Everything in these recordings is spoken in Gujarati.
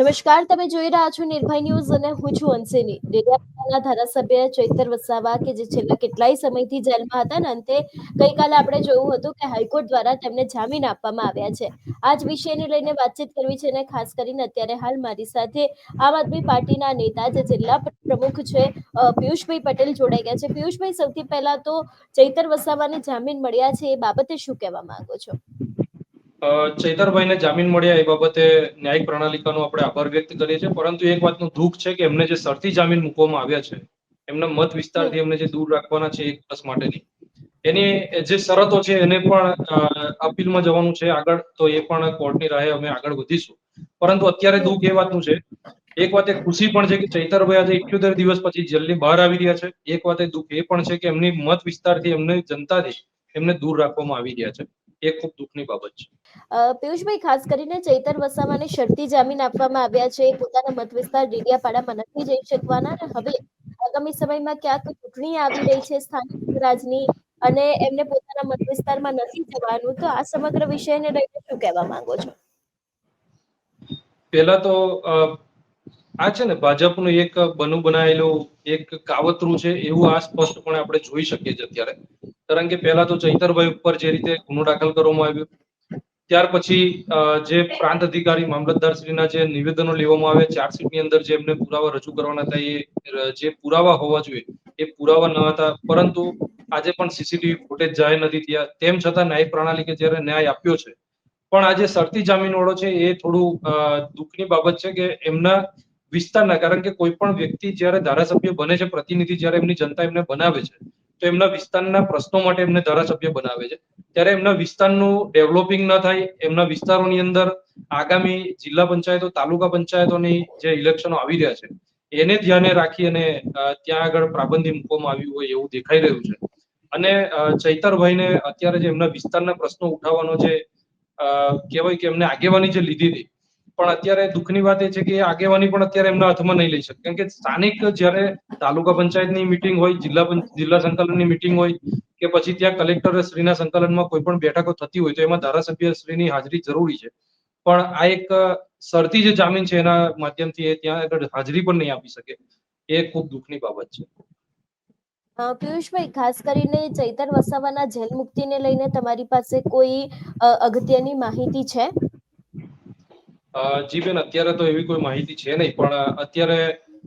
નમસ્કાર, તમે જોઈ રહ્યા છો નિર્ભય ન્યૂઝ અને હું છું અંશેની. ડેડિયાપાડાના ધારાસભ્ય ચૈતર વસાવા કે જે છેલ્લા કેટલાય સમયથી જેલમાં હતા ને અંતે ગઈકાલે આપણે જોયું હતું કે હાઈકોર્ટ દ્વારા તેમને જામીન આપવામાં આવ્યા છે. આ જ વિષયને લઈને વાતચીત કરવી છે અને ખાસ કરીને અત્યારે હાલ મારી સાથે આમ આદમી પાર્ટીના નેતા જે જિલ્લા પ્રમુખ છે પિયુષભાઈ પટેલ જોડાઈ ગયા છે. પિયુષભાઈ, સૌથી પહેલા તો ચૈતર વસાવાને જામીન મળ્યા છે એ બાબતે શું કહેવા માંગો છો? ચૈતરભાઈને જામીન મળ્યા એ બાબતે ન્યાયિક પ્રણાલિકાનો આપણે આભાર વ્યક્ત કરીએ છીએ. પરંતુ એક વાતનું દુઃખ છે કે એમને જે શરતી જામીન મૂકવામાં આવ્યા છે, એમના મત વિસ્તારથી એમને જે દૂર રાખવાના છે એક વર્ષ માટેની. એની જે શરતો છે એને પણ અપીલમાં જવાનું છે આગળ, તો એ પણ કોર્ટની રાહે અમે આગળ વધીશું. પરંતુ અત્યારે દુઃખ એ વાતનું છે, એક વાત એ ખુશી પણ છે કે ચૈતરભાઈ આજે ઇઠ્યોતેર દિવસ પછી જેલની બહાર આવી રહ્યા છે. એક વાત એ દુઃખ એ પણ છે કે એમની મત વિસ્તારથી એમની જનતાથી એમને દૂર રાખવામાં આવી રહ્યા છે. એ ખૂબ દુઃખની બાબત છે. પિયુષભાઈ ખાસ કરીને ચૈતર વસાવાને શરતી જામીન આપવામાં આવ્યા છે. પોતાના મત વિસ્તાર ડેડિયાપાડામાં નથી જઈ શકવાના. અને હવે આગામી સમયમાં ક્યાંક ચૂંટણી આવી રહી છે સ્થાનિક સ્વરાજની અને એમને પોતાના મત વિસ્તારમાં નથી જવાનું. તો આ સમગ્ર વિષયને લઈને શું કહેવા માંગો છો? પહેલા તો આ છે ને ભાજપનું એક બનું બનાવેલું એક કાવતરું છે એવું આ સ્પષ્ટપણે આપણે જોઈ શકીએ છીએ અત્યારે. કારણ કે પહેલા તો ચૈતરભાઈ ઉપર જે રીતે ગુનો દાખલ કરવામાં આવ્યો, ત્યાર પછી જે પ્રાંત અધિકારી મામલતદાર શ્રીના જે નિવેદનો લેવામાં આવે ચાર્જશીટની અંદર જે એમને પુરાવા રજૂ કરવાના હતા, એ જે પુરાવા હોવા જોઈએ, એ પુરાવા ન હતા. પરંતુ આજે પણ સીસીટીવી ફૂટેજ જાહેર નથી થયા. તેમ છતાં ન્યાય પ્રણાલી કે જ્યારે ન્યાય આપ્યો છે. પણ આજે સરતી જામીન વાળો છે, એ થોડું દુઃખની બાબત છે કે એમના વિસ્તારના, કારણ કે કોઈ પણ વ્યક્તિ જ્યારે ધારાસભ્ય બને છે, પ્રતિનિધિ જ્યારે એમની જનતા એમને બનાવે છે, તો એમના વિસ્તારના પ્રશ્નો માટે એમને ધારાસભ્ય બનાવે છે. ત્યારે એમના વિસ્તારનું ડેવલપિંગ ન થાય, એમના વિસ્તારોની અંદર આગામી જિલ્લા પંચાયતો, તાલુકા પંચાયતોની જે ઇલેક્શનો આવી રહ્યા છે, એને ધ્યાને રાખી અને ત્યાં આગળ પ્રાબંધી મૂકવામાં આવ્યું હોય એવું દેખાઈ રહ્યું છે. અને ચૈતરભાઈને અત્યારે જે એમના વિસ્તારના પ્રશ્નો ઉઠાવવાનો જે કહેવાય કે એમને આગેવાની જે લીધી હતી પણ અત્યારે દુઃખની વાત એ છે કે આગેવાની પણ અત્યારે એમના હાથમાં નહીં લઈ શકે. કેમ કે સ્થાનિક જ્યારે તાલુકા પંચાયતની મિટિંગ હોય, જિલ્લા જિલ્લા સંકલનની મિટિંગ હોય કે પછી ત્યાં કલેક્ટર શ્રીના સંકલનમાં કોઈ પણ બેઠકો થતી હોય તો એમાં ધારાસભ્ય શ્રીની હાજરી જરૂરી છે. પણ આ એક શરતી જે જામીન છે એના માધ્યમથી એ ત્યાં આગળ હાજરી પણ નહીં આપી શકે. એ ખૂબ દુઃખની બાબત છે. પિયુષભાઈ, ખાસ કરીને ચૈતર વસાવાના જેલ મુક્તિને લઈને તમારી પાસે કોઈ અગત્યની માહિતી છે? જી બેન અત્યારે તો એવી કોઈ માહિતી છે નહીં પણ અત્યારે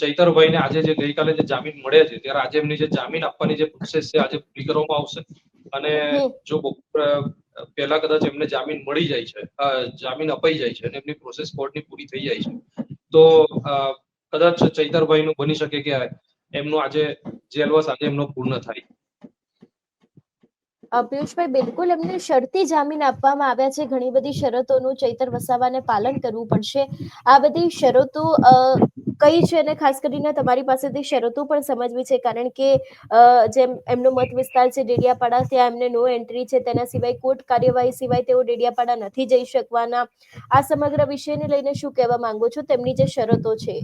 ચૈતરભાઈને આજે જે ગઈકાલે જે જામીન મળ્યા છે ત્યારે આજે એમની જે જામીન આપવાની જે પ્રોસેસ છે આજે પૂરી કરવામાં આવશે. અને જો પહેલા કદાચ એમને જામીન મળી જાય છે જામીન અપાઈ જાય છે અને એમની પ્રોસેસ કોર્ટની પૂરી થઈ જાય છે તો કદાચ ચૈતરભાઈનું બની શકે કે એમનો આજે જેલવાસ આજે એમનો પૂર્ણ થાય. પિયુષભાઈ, બિલકુલ એમને શરતી જામીન આપવામાં આવ્યા છે. ઘણી બધી શરતોનું ચૈતર વસાવાને પાલન કરવું પડશે. આ બધી શરતો કઈ છે અને ખાસ કરીને તમારી પાસેથી શરતો પણ સમજવી છે. કારણ કે જેમ એમનો મત વિસ્તાર છે ડેડિયાપાડા, ત્યાં એમને નો એન્ટ્રી છે. તેના સિવાય કોર્ટ કાર્યવાહી સિવાય તેઓ ડેડિયાપાડા નથી જઈ શકવાના. આ સમગ્ર વિષયને લઈને શું કહેવા માંગો છો? તેમની જે શરતો છે.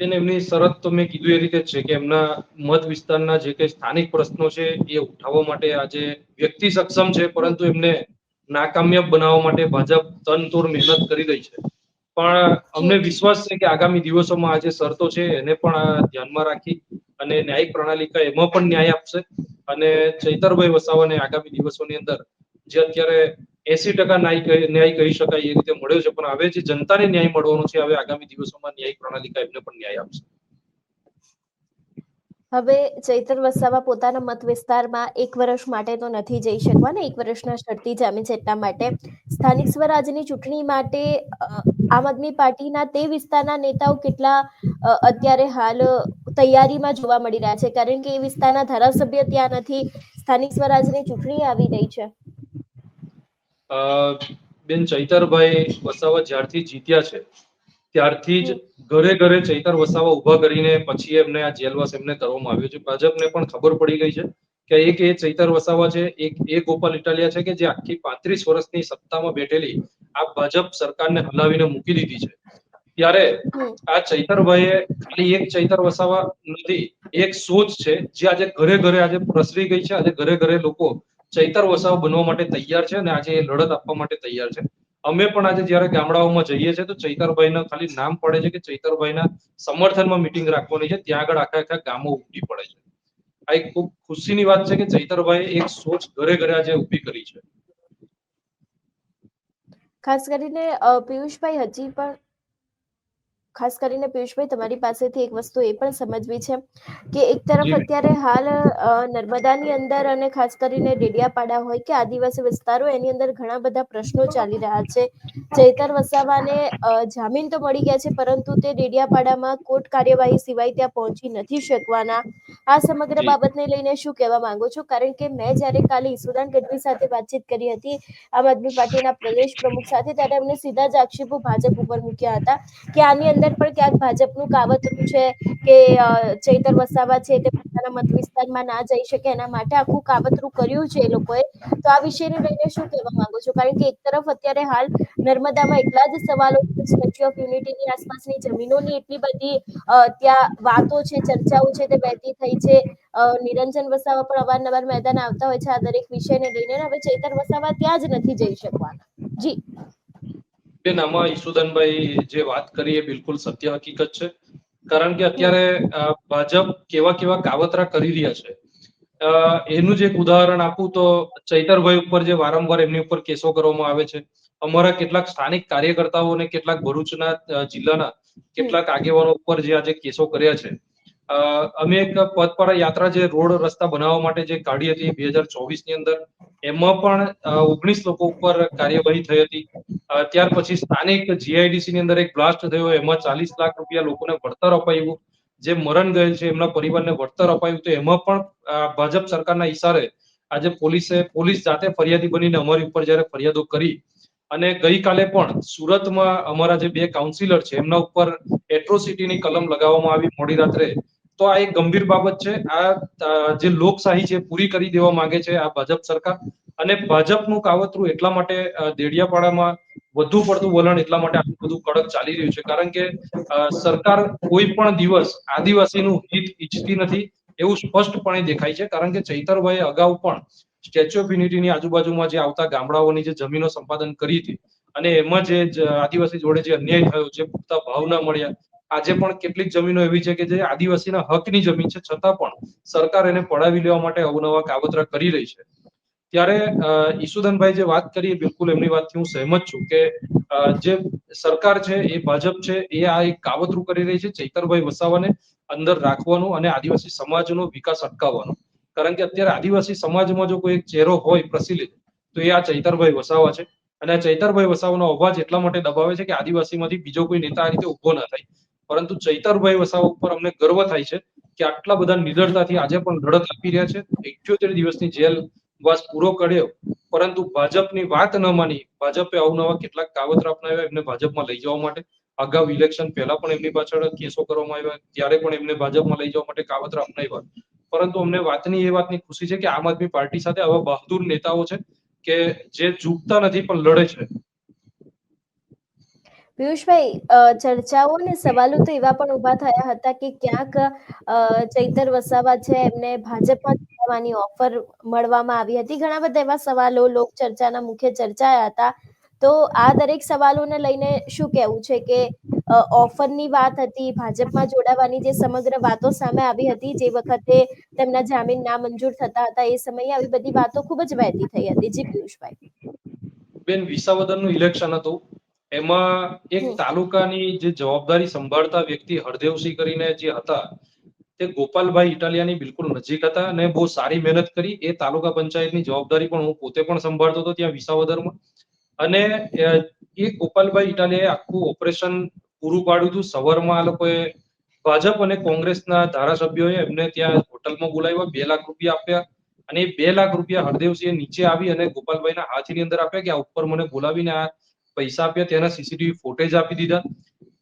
બેન એમની શરત તો મેં કીધું એ રીતે જ છે કે એમના મત વિસ્તારના જે કઈ સ્થાનિક પ્રશ્નો છે એ ઉઠાવવા માટે આજે વ્યક્તિ સક્ષમ છે પરંતુ એમને નાકામયાબ બનાવવા માટે ભાજપ તનતોડ મહેનત કરી રહી છે. પણ અમને વિશ્વાસ છે કે આગામી દિવસોમાં આ જે શરતો છે એને પણ ધ્યાનમાં રાખી અને ન્યાયિક પ્રણાલિકા એમાં પણ ન્યાય આપશે. અને ચૈતરભાઈ વસાવાને આગામી દિવસોની અંદર જે અત્યારે એસી ટકા ન્યાય કહી શકાય એ રીતે મળ્યો છે. પણ હવે જે જનતાને ન્યાય મળવાનો છે, હવે આગામી દિવસોમાં ન્યાય પ્રણાલિકા એમને પણ ન્યાય આપશે. હવે ચૈતર વસાવા પોતાના મત વિસ્તારમાં એક વર્ષ માટે તો નથી જઈ શકવાના એક વર્ષના શરતી જામીન છે માટે. સ્થાનિક સ્વરાજની ચૂંટણી માટે આમ આદમી પાર્ટીના તે વિસ્તારના નેતાઓ કેટલા અત્યારે હાલ તૈયારીમાં જોવા મળી રહ્યા છે? કારણ કે એ વિસ્તારના ધારાસભ્ય ત્યાં નથી. સ્થાનિક સ્વરાજની ચૂંટણી આવી રહી છે. બેન ચૈતરભાઈ વસાવા જ્યારથી જીત્યા છે, ત્યારથી જ ઘરે ઘરે ચૈતર વસાવા ઊભા કરીને પછી એમને આ જેલવાસ એમને કરવામાં આવ્યો છે. ભાજપને પણ ખબર પડી ગઈ છે કે એક એ ચૈતર વસાવા છે, એક એ ગોપાલ ઇટાલિયા છે કે જે આખી પાંત્રીસ વર્ષની સત્તામાં બેઠેલી આ ભાજપ સરકારને હલાવીને મૂકી દીધી છે. ત્યારે આ ચૈતરભાઈએ ખાલી એક ચૈતર વસાવા નથી, એક સોચ છે જે આજે ઘરે ઘરે આજે પ્રસરી ગઈ છે, આજે ઘરે ઘરે લોકો ચૈતર વસાવ બનવા માટે તૈયાર છે અને આજે લડત આપવા માટે તૈયાર છે. અમે પણ આજે જયારે ગામડાઓમાં જઈએ છીએ તો ચૈતરભાઈના ખાલી નામ પડે છે કે ચૈતરભાઈના સમર્થનમાં મિટિંગ રાખવાની છે. ત્યાં આગળ આખા આખા ગામો ઉમટી પડે છે. આ એક ખૂબ ખુશીની વાત છે કે ચૈતરભાઈ એક સોચ ઘરે ઘરે આજે ઊભી કરી છે. ખાસ કરીને પિયુષભાઈ હજી પણ ખાસ કરીને પિયુષભાઈ તમારી પાસેથી એક વસ્તુ એ પણ સમજવી છે કે એક તરફ અત્યારે હાલ નર્મદાની અંદર અને ખાસ કરીને ડેડિયાપાડા હોય કે આદિવાસી વિસ્તારો એની અંદર ઘણા બધા પ્રશ્નો ચાલી રહ્યા છે. ચૈતર વસાવાને જામીન તો મળી ગયા છે પરંતુ તે ડેડિયાપાડામાં કોર્ટ કાર્યવાહી સિવાય ત્યાં પહોંચી નથી શકવાના. આ સમગ્ર બાબતને લઈને શું કહેવા માંગો છો? કારણ કે મેં જ્યારે કાલે ઈસુદાન ગઢવી સાથે વાતચીત કરી હતી આમ આદમી પાર્ટીના પ્રદેશ પ્રમુખ સાથે ત્યારે એમને સીધા જ આક્ષેપો ભાજપ ઉપર મૂક્યા હતા કે આની અંદર પણ ક્યાંક ભાજપનું કાવતરું છે કે ચૈતર વસાવા છે તે પોતાના મત વિસ્તારમાં ના જઈ શકે એના માટે આખું કાવતરું કર્યું છે એ લોકોએ. તો આ વિષયને લઈને શું કહેવા માંગો છો? કારણ કે એક તરફ અત્યારે હાલ નર્મદામાં એટલા જ સવાલો સ્ટેચ્યુ ઓફ યુનિટીની આસપાસની જમીનોની એટલી બધી ત્યાં વાતો છે, ચર્ચાઓ છે, તે વહેતી થઈ છે. નિરંજન વસાવા પણ અવારનવાર મેદાન આવતા હોય છે આ દરેક વિષયને લઈને. હવે ચૈતર વસાવા ત્યાં જ નથી જઈ શકવાના. જી. બેન આમાં ઈસુદાનભાઈ જે વાત કરી એ બિલકુલ સત્ય હકીકત છે. કારણ કે અત્યારે ભાજપ કેવા કેવા કાવતરા કરી રહ્યા છે. એનું જ એક ઉદાહરણ આપું તો ચૈતરભાઈ ઉપર જે વારંવાર એમની ઉપર કેસો કરવામાં આવે છે. અમારા કેટલાક સ્થાનિક કાર્યકર્તાઓ અને કેટલાક ભરૂચના જિલ્લાના કેટલાક આગેવાનો ઉપર જે આજે કેસો કર્યા છે. અમે એક પદપાડા યાત્રા જે રોડ રસ્તા બનાવવા માટે જે કાઢી હતી બે હજાર ચોવીસની અંદર, એમાં પણ ઓગણીસ લોકો ઉપર કાર્યવાહી થઈ હતી. ત્યાર પછી સ્થાનિક જીઆઈડીસી ની અંદર એક બ્લાસ્ટ થયો, એમાં ચાલીસ લાખ રૂપિયા લોકોને વળતર અપાયું. જે મરણ ગયેલ છે, એમના પરિવારને વળતર અપાયું તો એમાં પણ ભાજપ સરકારના ઈશારે આજે પોલીસે, પોલીસ જાતે ફરિયાદી બનીને અમારી ઉપર જ્યારે ફરિયાદો કરી અને ગઈકાલે પણ સુરતમાં અમારા જે બે કાઉન્સિલર છે, એમના ઉપર એટ્રોસિટીની કલમ લગાવવામાં આવી. મોડી રાત્રે તો આ એક ગંભીર બાબત છે. આ જે લોકશાહી છે, પૂરી કરી દેવા માંગે છે આ ભાજપ સરકાર. અને ભાજપનું કાવતરું એટલા માટે દેડિયાપાડામાં વધુ પડતું વલણ એટલા માટે આટલું બધું કડક ચાલી રહ્યું છે. કારણ કે સરકાર કોઈ પણ દિવસ આદિવાસીનું હિત ઈચ્છતી નથી એવું સ્પષ્ટપણે દેખાય છે. કારણ કે ચૈતરભાઈ અગાઉ પણ સ્ટેચ્યુ ઓફ યુનિટીની આજુબાજુમાં જે આવતા ગામડાઓની જે જમીનો સંપાદન કરી હતી અને એમાં જે જ આદિવાસી જોડે જે અન્યાય થયો, જે પૂરતા ભાવ ના મળ્યા આજે પણ કેટલીક જમીનો એવી છે કે જે આદિવાસીના હકની જમીન છે, છતાં પણ સરકાર એને પડાવી લેવા માટે અવનવા કાવતરા કરી રહી છે. ત્યારે ઈસુદનભાઈ જે વાત કરી બિલકુલ એમની વાતથી હું સહેમત છું કે જે સરકાર છે, એ ભાજપ છે, એ આ એક કાવતરું કરી રહી છે ચૈતરભાઈ વસાવાને અંદર રાખવાનું અને આદિવાસી સમાજનો વિકાસ અટકાવવાનો. કારણ કે અત્યારે આદિવાસી સમાજમાં જો કોઈ એક ચહેરો હોય પ્રચલિત તો એ આ ચૈતરભાઈ વસાવા છે. અને આ ચૈતરભાઈ વસાવાનો અવાજ એટલા માટે દબાવે છે કે આદિવાસીમાંથી બીજો કોઈ નેતા આ રીતે ઊભો ના થાય. પરંતુ ચૈતરભાઈ વસાવા ઉપર અમને ગર્વ થાય છે કે આટલા બધા નિડરતાથી આજે પણ લડત આપી રહ્યા છે. ઇઠ્યોતેર દિવસની જેલ પૂરો કર્યો, પરંતુ ભાજપની વાત ન માની, ભાજપે અવનવા કેટલાક કાવતરા અપનાવ્યા, એમને ભાજપમાં લઈ જવા માટે. અગાઉ ઇલેક્શન પહેલા પણ એમની પાછળ કેસો કરવામાં આવ્યા, ત્યારે પણ એમને ભાજપમાં લઈ જવા માટે કાવતરા અપનાવ્યા. પરંતુ અમને વાતની એ વાતની ખુશી છે કે આમ આદમી પાર્ટી સાથે આવા બહાદુર નેતાઓ છે કે જે ઝૂકતા નથી પણ લડે છે. પિયુષભાઈ ચર્ચાઓ અને સવાલો તો એવા પણ ઊભા થયા હતા કે ક્યાંક ચૈતર વસાવા છે, એમને ભાજપમાં જોડાવાની ઓફર મળવામાં આવી હતી. ઘણા બધા એવા સવાલો, લોક ચર્ચાના મુખ્ય ચર્ચાયા હતા. તો આ દરેક સવાલોને લઈને શું કહેવું છે કે ઓફરની વાત હતી, ભાજપમાં જોડાવાની જે સમગ્ર વાતો સામે આવી હતી, જે વખતે તેમના જામીન નામંજૂર થતા હતા, એ સમયે આવી બધી વાતો ખૂબ જ વહેતી થઈ હતી. જી પિયુષભાઈ. બેન, વિસાવદરનું ઇલેક્શન હતું. એમાં એક તાલુકાની જે જવાબદારી સંભાળતા વ્યક્તિ હરદેવસિંહ કરીને જે હતા તે ગોપાલભાઈ ઇટાલિયાની બિલકુલ નજીક હતા અને બહુ સારી મહેનત કરી. એ તાલુકા પંચાયતની જવાબદારી પણ હું પોતે પણ સંભાળતો હતો ત્યાં વિસાવદરમાં. અને એ ગોપાલભાઈ ઇટાલિયાએ આખું ઓપરેશન પૂરું પાડ્યું હતું. સવારમાં આ લોકોએ ભાજપ અને કોંગ્રેસના ધારાસભ્યોએ એમને ત્યાં હોટલમાં બોલાવ્યા બે લાખ રૂપિયા આપ્યા અને એ બે લાખ રૂપિયા હરદેવસિંહે નીચે આવી અને ગોપાલભાઈના હાથની અંદર આપ્યા કે આ ઉપર મને બોલાવીને આ પૈસા આપ્યા, તેના સીસીટીવી ફૂટેજ આપી દીધા.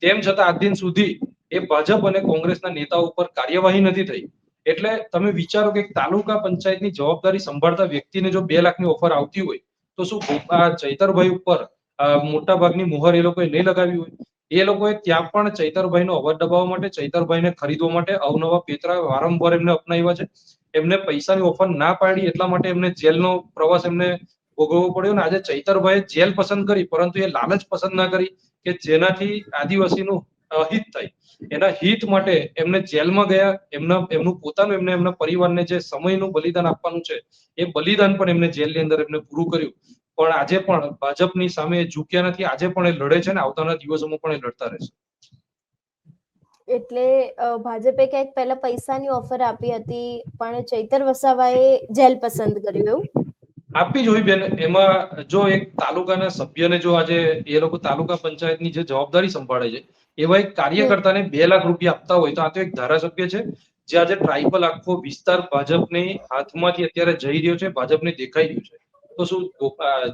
તેમ છતાં આજ દિન સુધી એ ભાજપ અને કોંગ્રેસના નેતાઓ ઉપર કાર્યવાહી નથી થઈ. એટલે તમે વિચારો કે તાલુકા પંચાયતની જવાબદારી સંભાળતા વ્યક્તિને જો બે લાખની ઓફર આવતી હોય, તો શું ચૈતરભાઈ ઉપર મોટા ભાગની મોહર એ લોકોએ નહીં લગાવી હોય? એ લોકોએ ત્યાં પણ ચૈતરભાઈનો અવાજ દબાવવા માટે, ચૈતરભાઈને ખરીદવા માટે અવનવા પેતરા વારંવાર એમને અપનાવ્યા છે. એમને પૈસાની ઓફર ના પાડી, એટલા માટે એમને જેલનો પ્રવાસ એમને ભોગવવો પડ્યો ને આજે ચૈતરભાઈ જેલ પસંદ કરી, પરંતુ એ લાલચ પસંદ ના કરી કે જેનાથી આદિવાસીનું હિત થાય. એના હિત માટે એમને જેલમાં ગયા, એમના, એમનું પોતાનું, એમને, એમના પરિવારને જે સમયનું બલિદાન આપવાનું છે, એ બલિદાન પણ એમને જેલની અંદર એમને પૂરું કર્યું. પણ આજે પણ ભાજપની સામે ઝૂક્યા નથી. આજે પણ એ લડે છે ને આવતાના દિવસોમાં પણ એ લડતા રહેશે. એટલે ભાજપે ક્યાંક પહેલા પૈસાની ઓફર આપી હતી, પણ ચૈતર વસાવાએ જેલ પસંદ કર્યું એવું? આપવી જોઈએ બેન. એમાં જો એક તાલુકાના સભ્યને જો આજે એ લોકો તાલુકા પંચાયતની જે જવાબદારી સંભાળે છે, એવા એક કાર્યકર્તાને બે લાખ રૂપિયા આપતા હોય. તો આ તો એક ધારાસભ્ય છે, જે આજે ટ્રાઇબલ આખો વિસ્તાર ભાજપની હાથમાંથી અત્યારે જઈ રહ્યો છે, ભાજપને દેખાઈ રહ્યું છે. તો શું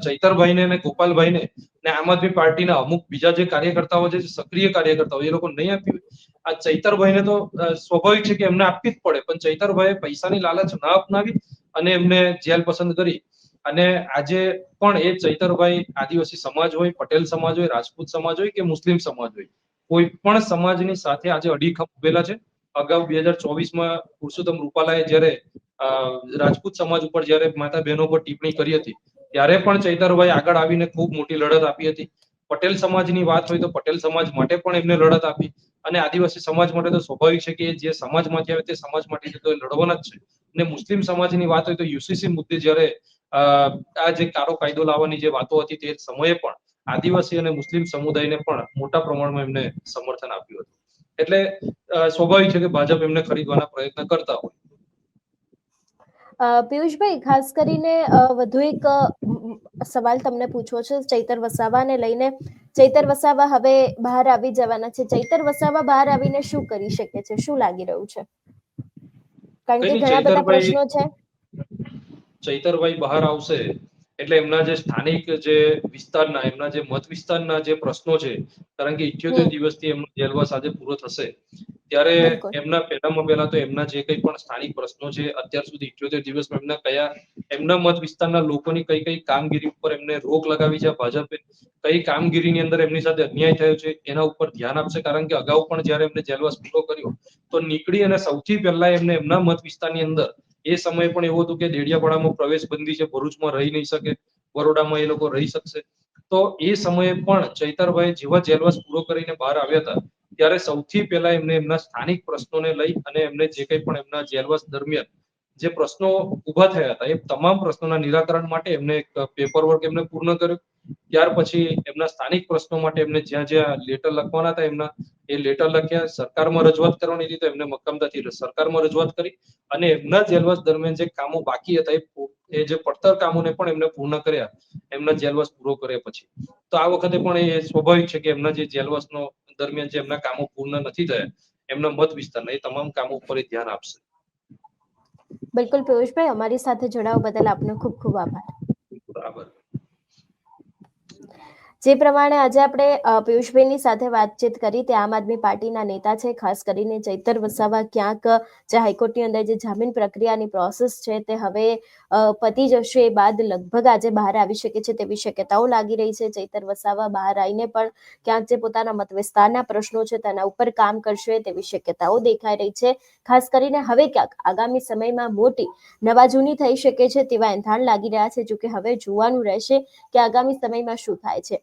ચૈતરભાઈને અને ગોપાલભાઈને ને આમ આદમી પાર્ટીના અમુક બીજા જે કાર્યકર્તાઓ છે સક્રિય કાર્યકર્તાઓ, એ લોકો નહીં આપ્યું. આ ચૈતરભાઈને તો સ્વાભાવિક છે કે એમને આપવી જ પડે. પણ ચૈતરભાઈએ પૈસાની લાલચ ના અપનાવી અને એમને જેલ પસંદ કરી. અને આજે પણ એ ચૈતરભાઈ આદિવાસી સમાજ હોય, પટેલ સમાજ હોય, રાજપૂત સમાજ હોય કે મુસ્લિમ સમાજ હોય, કોઈ પણ સમાજની સાથે આજે અડીખમ ઉભેલા છે. અગાઉ બે હજાર ચોવીસમાં પુરુષોત્તમ રૂપાલાએ જ્યારે રાજપૂત સમાજ ઉપર જ્યારે માતા બહેનો પર ટિપ્પણી કરી હતી, ત્યારે પણ ચૈતરભાઈ આગળ આવીને ખૂબ મોટી લડત આપી હતી. પટેલ સમાજની વાત હોય તો પટેલ સમાજ માટે પણ એમને લડત આપી અને આદિવાસી સમાજ માટે તો સ્વાભાવિક છે કે જે સમાજમાંથી આવે તે સમાજ માટે તો લડવાના જ છે. અને મુસ્લિમ સમાજની વાત હોય તો યુસીસી મુદ્દે જ્યારે આ જે કારો કાયદો લાવવાની જે વાતો હતી તે સમયે પણ આદિવાસી અને મુસ્લિમ સમુદાયને પણ મોટા પ્રમાણમાં એમને સમર્થન આપ્યું હતું. એટલે સ્વાભાવિક છે કે ભાજપ એમને ખરીદવાના પ્રયત્ન કરતા હોય. પિયુષભાઈ ખાસ કરીને વધુ એક સવાલ તમને પૂછવો છે ચૈતર વસાવાને લઈને. ચૈતર વસાવા હવે બહાર આવી જવાના છે. ચૈતર વસાવા બહાર આવીને શું કરી શકે છે? શું લાગી રહ્યું છે? કારણ કે ઘણા બધા પ્રશ્નો છે. ચૈતરભાઈ બહાર આવશે એટલે એમના જે સ્થાનિક જે વિસ્તારના એમના જે મત વિસ્તારના જે પ્રશ્નો છે કારણ કે ઇઠ્યોતેર દિવસથી એમનો જેલવાસ આજે પૂરો થશે. ત્યારે એમના પહેલામાં પહેલા તો એમના જે કંઈ પણ સ્થાનિક પ્રશ્નો છે અત્યાર સુધી ઇઠ્યોતેર દિવસમાં એમના કયા એમના મત વિસ્તારના લોકોની કઈ કઈ કામગીરી ઉપર એમને રોક લગાવી છે ભાજપે કઈ કામગીરીની અંદર એમની સાથે અન્યાય થયો છે એના ઉપર ધ્યાન આપશે કારણ કે અગાઉ પણ જ્યારે એમને જેલવાસ પૂરો કર્યો તો નીકળી અને સૌથી પહેલા એમને એમના મત વિસ્તારની અંદર એ સમયે પણ એવું હતું કે ડેડિયાપાડામાં પ્રવેશ બંધી છે, ભરૂચમાં રહી નહીં શકે, બરોડામાં એ લોકો રહી શકશે. તો એ સમયે પણ ચૈતરભાઈ જેવા જેલવાસ પૂરો કરીને બહાર આવ્યા હતા, ત્યારે સૌથી પહેલા એમને એમના સ્થાનિક પ્રશ્નોને લઈ અને એમને જે કંઈ પણ એમના જેલવાસ દરમિયાન જે પ્રશ્નો ઊભા થયા હતા, એ તમામ પ્રશ્નોના નિરાકરણ માટે એમને એક પેપર વર્ક એમને પૂર્ણ કર્યું. ત્યાર પછી એમના સ્થાનિક પ્રશ્નો માટે એમને જ્યાં જ્યાં લેટર લખવાના હતા એમના એ લેટર લખ્યા સરકારમાં રજૂઆત કરવાની હતી તો એમને મક્કમતાથી સરકારમાં રજૂઆત કરી અને એમના જેલવાસ દરમિયાન જે કામો બાકી હતા એ જે પડતર કામોને પણ એમને પૂર્ણ કર્યા, એમના જેલવાસ પૂરો કર્યા પછી. તો આ વખતે પણ એ સ્વાભાવિક છે કે એમના જે જેલવાસનો દરમિયાન જે એમના કામો પૂર્ણ નથી થયા, એમના મત વિસ્તારના, એ તમામ કામો ઉપર ધ્યાન આપશે. બિલકુલ, પિયુષભાઈ, અમારી સાથે જોડાવા બદલ આપનો ખૂબ ખૂબ આભાર. જે પ્રમાણે આજે આપણે પિયુષભાઈની સાથે વાતચીત કરી તે આમ આદમી પાર્ટીના નેતા છે, ખાસ કરીને ચૈતર વસાવા ક્યાંક, જે હાઈકોર્ટની અંદર જે જામીન પ્રક્રિયાની પ્રોસેસ છે તે હવે પતી જશે એ બાદ લગભગ આજે બહાર આવી શકે છે તેવી શક્યતાઓ લાગી રહી છે. ચૈતર વસાવા બહાર આવીને પણ ક્યાંક જે પોતાના મત વિસ્તારના પ્રશ્નો છે તેના ઉપર કામ કરશે તેવી શક્યતાઓ દેખાઈ રહી છે. ખાસ કરીને હવે ક્યાંક આગામી સમયમાં મોટી નવા જૂની થઈ શકે છે તેવા એંધાણ લાગી રહ્યા છે જોકે હવે જોવાનું રહેશે કે આગામી સમયમાં શું થાય છે.